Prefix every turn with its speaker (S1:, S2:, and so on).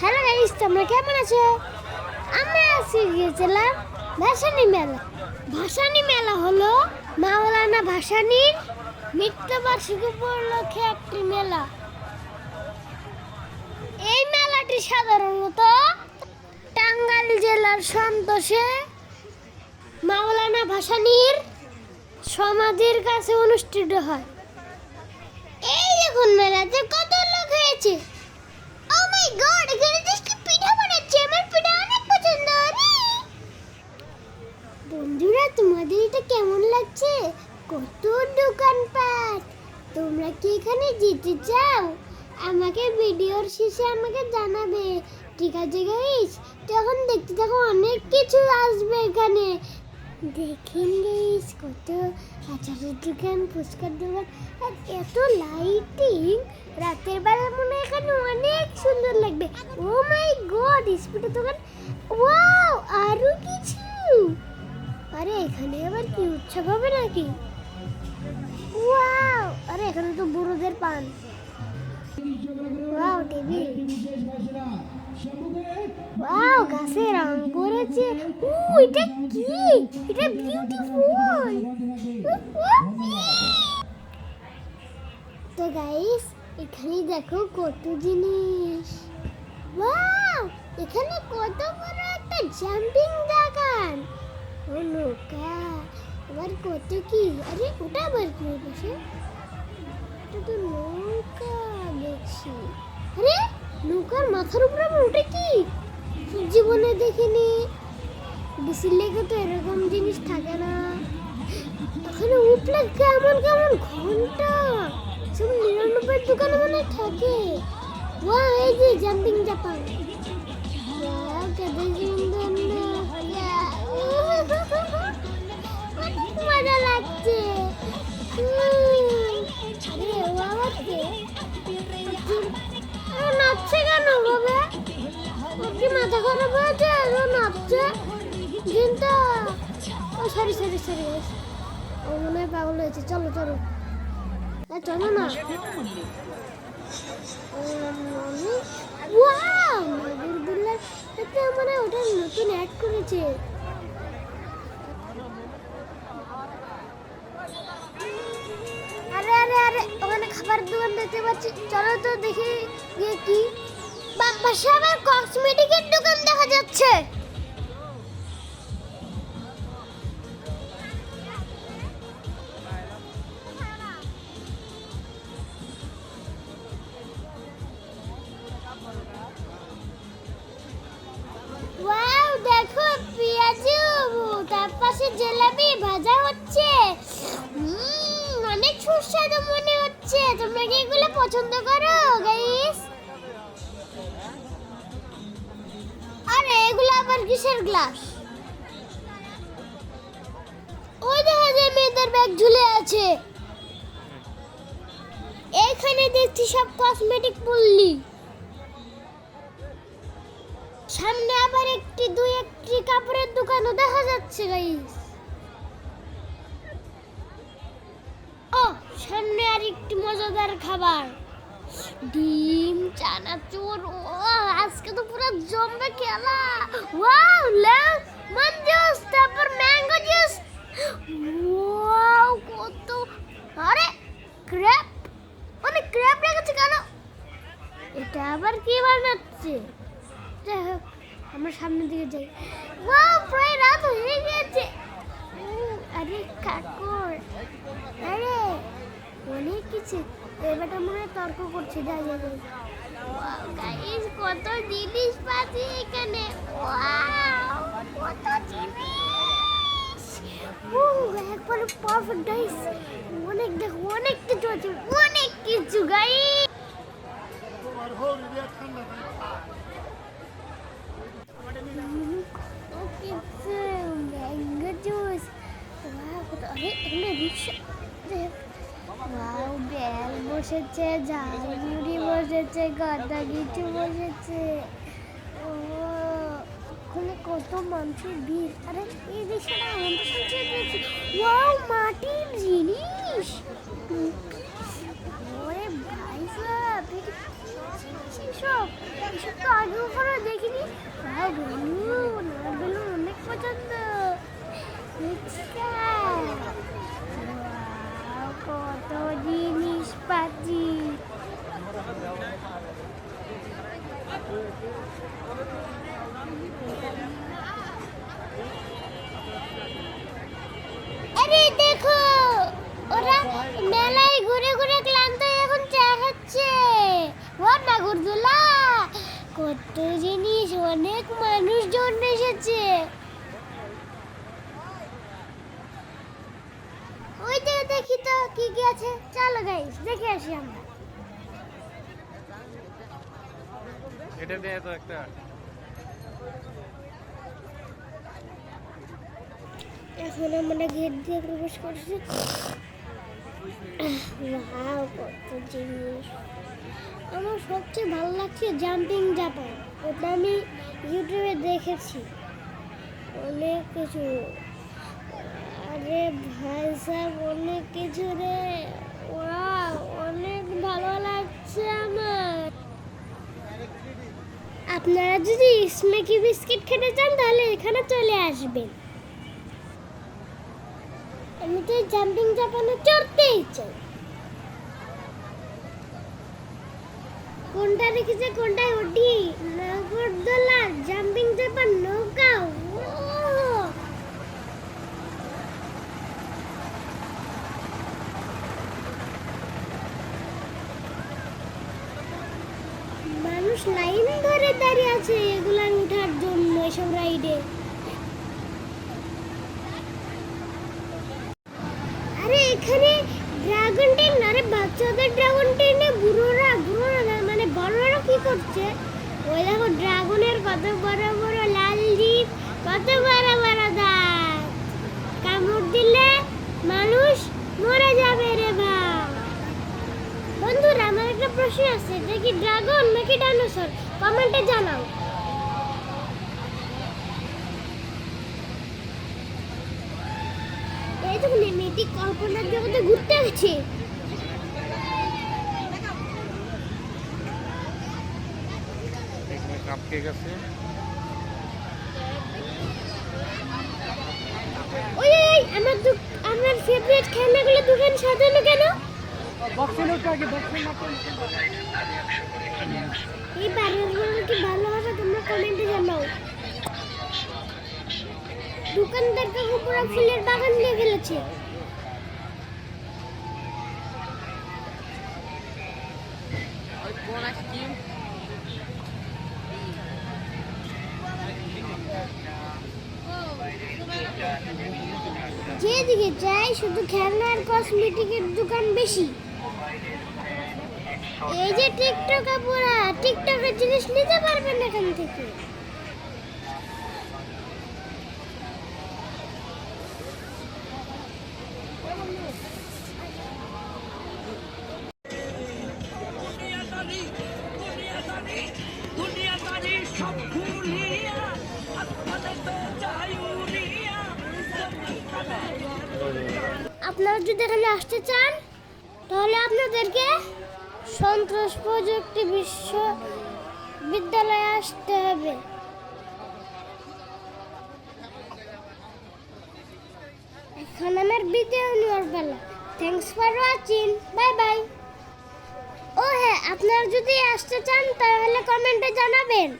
S1: Hello guys, তোমরা কেমন আছো? আমরা আজকে গিয়েছিলাম ভাসানি মেলা। ভাসানি মেলা হলো মাওলানা ভাসানির মৃত্যুবার্ষিকী উপলক্ষে একটি মেলা। এই মেলাটি সাধারণত টাঙ্গাইল জেলার সন্তোষে মাওলানা ভাসানির সমাধির কাছে অনুষ্ঠিত হয়। এই দেখুন মেলাতে কত লোক হয়েছে। গড এখানে দেখি পিঠা বানাচ্ছে, আমার পিঠা অনেক পছন্দ বন্ধুরা, তোমাদের এটা কেমন লাগছে? কত দোকানপাট। তোমরা কি এখানে যেতে চাও? আমাকে ভিডিওর শেষে আমাকে জানাবে। ঠিক আছে গাইস তখন দেখতে থাকো, অনেক কিছু আসবে এখানে। দেখেন গাইস আচারের দোকান ফুচকার দোকান। আর এত লাইটিং রাতের বেলা মনে এখানে অনেক সুন্দর লাগবে। ও মাই গড স্পিডের দোকান। ওয়াও আরও কিছু? আরে, এখানে আবার কি উৎসব হবে নাকি? ওয়াও আরে, এখানে তো বুড়োদের পান। ওয়াও টেবিল ওয়াও গাছে রং করেছে ও এটা কি? এটা বিউটিফুল তো গাইস এখানে দেখো কত জিনিস। ওয়াও এখানে কত বড় একটা জাম্পিং দোকান ও নৌকা। আবার কত কি? আরে, ওটা আবার কি? বসে এটা তো নৌকা, দেখছি। আরে নৌকার মাথার উপরে আবার ওটা কি? জীবনে দেখিনি। বিশির লেগে তো এরকম জিনিস থাকে না। ওখানে উঠলে কেমন কেমন ঘণ্টা? সব নিরানব্বই দোকানে মানে থাকে। ওয়া এই যে, জাম্পিং জাপান। ও মনে হয় পাগল হয়েছে চলো চলো চলো না ওটা নতুন অ্যাড করেছে আরে আরে আরে ওখানে খাবার দোকান দেখতে পাচ্ছি চলো তো দেখি গিয়ে কি বা- পাশে আবার কসমেটিকের দোকান দেখা যাচ্ছে পাশে জিলাপি ভাজা হচ্ছে। অনেক সুস্বাদু মনে হচ্ছে। তোমরা কি এগুলো পছন্দ করো গাইস আরে, এগুলো আবার কিসের গ্লাস ওই দেখা যায় মেয়েদের ব্যাগ ঝুলে আছে। এখানে দেখছি সব কসমেটিক পল্লী। সামনে আবার একটি দুই একটি কাপড়ের দোকানও দেখা যাচ্ছে গাইস ও, সামনে আর একটি মজাদার খাবার। ডিম, চানাচুর, ও, আজকে তো পুরো জমবে খেলা। ওয়াও লেমন জুস, তারপর ম্যাঙ্গো জুস। ওয়াও, কত, আরে, ক্র্যাপ। অনেক ক্র্যাপ লেগেছে কেন? এটা আবার কি বানাচ্ছে? যাই হোক, আমরা সামনের দিকে যাই ওয়াও প্রায় রাত হয়ে গেছে উম, আরে কাকর আরে কিছু এবারটা মনে হয় তর্ক করছে যাই যাই গাইস কত জিনিস পাচ্ছি এখানে। ওয়াও কত জিনিস। ও একবার পারফেক্ট গাইস অনেক দেখো অনেক কিছু আছে। অনেক কিছু গাইস ওকে বসেছে ঝালমুড়ি বসেছে গাদা কিছু বসেছে। ও ওখানে কত মানুষের ভিড়। আরে এই আমাদের ওয়াও মাটির জিনিস। ওরে ভাই এসব? তো দেখিনি। বাহ, বেলুন আমার বেলুন অনেক পছন্দ ফুচকা। Wow, কত জিনিস পাচ্ছি আরে দেখো, ওরা মেলায় ঘুরে ঘুরে ক্লান্ত এখন চা খাচ্ছে। ও নাগরদোলা কত জিনিস অনেক মানুষজন এসেছে। ওই যে দেখি তো, কি কি আছে। চলো গাইস দেখে আসি আমরা।
S2: এটা দিয়ে তো একটা
S1: এখন আমরা গেট দিয়ে প্রবেশ করছি। কত জিনিস। আমার সবচেয়ে ভালো লাগছে জাম্পিং জাপান। ওটা আমি ইউটিউবে দেখেছি। অনেক কিছু। আরে ভাই সাহেব, অনেক কিছু রে। ওয়াও, অনেক ভালো লাগছে আমার। আপনারা যদি স্মেকি বিস্কিট খেতে চান, তাহলে এখানে চলে আসবেন। আমি তো জাম্পিং জাপানে চড়তেই চাই। কোনটা রেখেছে কোনটায় উঠি নাগরদোলা জাম্পিং জাপান নৌকা মানুষ লাইন ধরে দাঁড়িয়ে আছে এগুলার উঠার জন্য এসব রাইডে আরে এখানে ড্রাগন ট্রেন বাচ্চাদের ড্রাগন ট্রেনে বুড়োরা বুড়োরা মানে বড়রা কি করছে? ওই দেখো ড্রাগনের কত বড় বড় লাল জিপ কত বড় বড় দাঁত কামড় দিলে মানুষ মরে যাবে রে ভাই বন্ধুরা, আমার একটা প্রশ্ন আছে, এটা কি ড্রাগন নাকি ডাইনোসর কমেন্টে জানাও। এই তো মেয়েটি কল্পনার জগতে ঘুরতে গেছে।
S2: কেক আছে
S1: ওই আমার দু আমার ফেভারিট খেলনাগুলো দোকান সাজানো কেন? এই বাড়িগুলো কি ভালো হবে? তোমরা কমেন্টে জানাও। দোকানদার কাকু পুরো ফুলের বাগান দিয়ে ফেলেছে। যেদিকে যাই, শুধু খেলনা আর কসমেটিকের দোকান বেশি। এই যে টিকটকে আপুরা, টিকটকের জিনিস নিতে পারবেন এখান থেকে। আপনারা যদি এখানে আসতে চান, তাহলে আপনাদেরকে সন্ত্রাস প্রযুক্তি বিশ্ববিদ্যালয়ে আসতে হবে। এখন আমার বিদায় নেওয়ার বেলা। Thanks for watching bye bye ও হ্যাঁ আপনারা যদি আসতে চান, তাহলে কমেন্টে জানাবেন।